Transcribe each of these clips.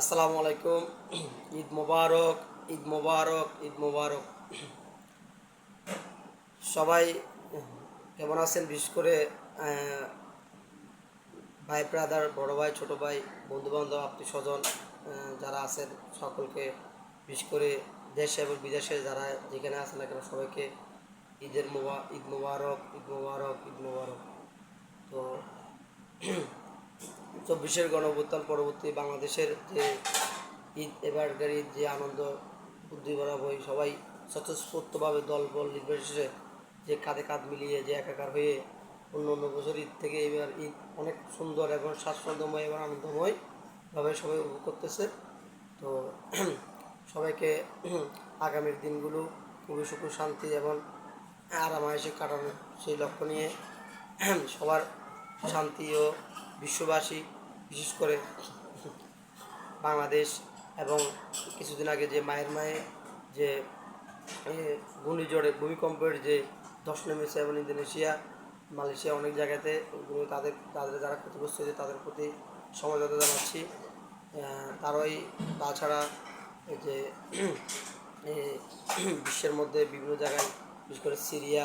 আসসালামু আলাইকুম। ঈদ মোবারক ঈদ মোবারক ঈদ মোবারক। সবাই কেমন আছেন? বিশেষ করে ভাই ব্রাদার বড় ভাই, ছোট ভাই বন্ধু বান্ধব আত্মীয় স্বজন যারা আছেন, সকলকে বিশেষ করে দেশে এবং বিদেশে যারা যেখানে আছেন না কেন, সবাইকে ঈদের মোবা, ঈদ মোবারক ঈদ মোবারক ঈদ মোবারক। তো চব্বিশের গণঅভ্যুত্থান পরবর্তী বাংলাদেশের যে ঈদ, এবারকার ঈদ, যে আনন্দ উদ্দীপনা, বই, সবাই স্বতঃস্ফূর্তভাবে দল বল নির্বিশেষে যে কাঁধে কাঁধ মিলিয়ে, যে একাকার হয়ে অন্য অন্য বছর ঈদ থেকে এবার ঈদ অনেক সুন্দর এবং স্বাচ্ছন্দ্যময় এবং আনন্দময় ভাবে সবাই উপভোগ করতেছে। তো সবাইকে আগামীর দিনগুলো খুবই সুখ, শান্তি এবং আরামায়েসে কাটানো সেই লক্ষ্য নিয়ে সবার শান্তি ও বিশ্ববাসী, বিশেষ করে বাংলাদেশ এবং কিছুদিন আগে যে মায়ের মায়ে যে ঘূর্ণিঝড়ে ভূমিকম্পের যে দশ নেমেছে এবং ইন্দোনেশিয়া, মালয়েশিয়া অনেক জায়গাতে তাদের তাদের যারা ক্ষতিগ্রস্ত হয়েছে তাদের প্রতি সমবেদনা জানাচ্ছি। তারই তাছাড়া যে বিশ্বের মধ্যে বিভিন্ন জায়গায়, বিশেষ করে সিরিয়া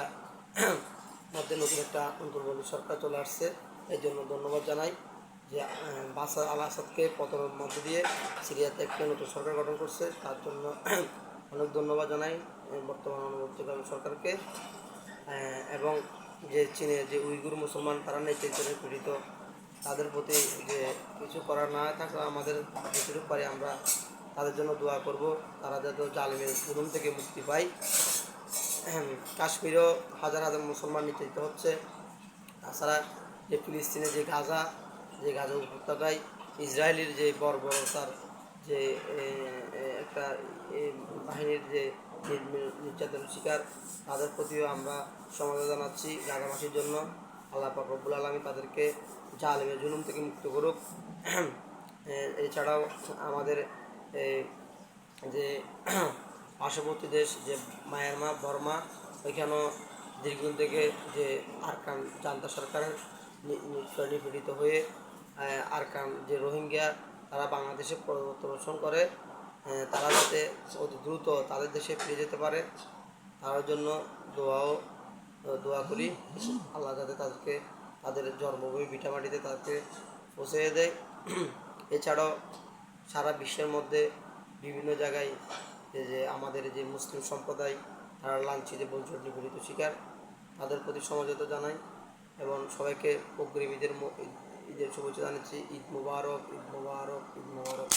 মধ্যে নতুন একটা অন্তর্বর্তী সরকার চলে আসছে। এই জন্য ধন্যবাদ জানাই যে বাসার আল আসাদকে পতনের মধ্য দিয়ে সিরিয়াতে একটা নতুন সরকার গঠন করছে। তার জন্য অনেক ধন্যবাদ জানাই বর্তমান অনুবর্তীকালীন সরকারকে। এবং যে চীনে যে উইগুর মুসলমান তারা নেতৃত্বে পীড়িত তাদের প্রতি যে কিছু করার না থাকলে আমাদের যেটুকু পারি আমরা তাদের জন্য দোয়া করব। তারা যাতে জালিমের জুলুম থেকে মুক্তি পায়। কাশ্মীরেও হাজার হাজার মুসলমান নির্যাতিত হচ্ছে। তাছাড়া যে ফিলিস্তিনে যে গাজা যে গাজা উপত্যকায় ইসরায়েলের যে বর্বরতার যে একটা বাহিনীর যে নির্যাতন শিকার, তাদের প্রতিও আমরা সমাধান জানাচ্ছি গাজাবাসীর জন্য। আল্লাহ পাক রব্বুল আলমী তাদেরকে জালেমে জুলুম থেকে মুক্ত করুক। এছাড়াও আমাদের যে পার্শ্ববর্তী দেশ যে মায়ানমার, বর্মা, ওইখানেও দীর্ঘদিন থেকে যে আরকান জান্তা সরকারের নিপীড়িত হয়ে আরকান যে রোহিঙ্গা, তারা বাংলাদেশে প্রত্যাবর্তন করে তারা যাতে অতি দ্রুত তাদের দেশে ফিরে যেতে পারে, তার জন্য দোয়াও দোয়া করি। আল্লাহ যাতে তাদেরকে, তাদের জন্মভূমি ভিটামাটিতে তাদেরকে পৌঁছে দেয়। এছাড়াও সারা বিশ্বের মধ্যে বিভিন্ন জায়গায় যে আমাদের যে মুসলিম সম্প্রদায়, তারা লাঞ্ছিত বঞ্চিত নিপীড়িত শিকার, তাদের প্রতি সমঝোতা জানাই এবং সবাইকে অগ্রিম ঈদের ঈদের শুভেচ্ছা জানাচ্ছি। ঈদ মুবারক ঈদ মুবারক।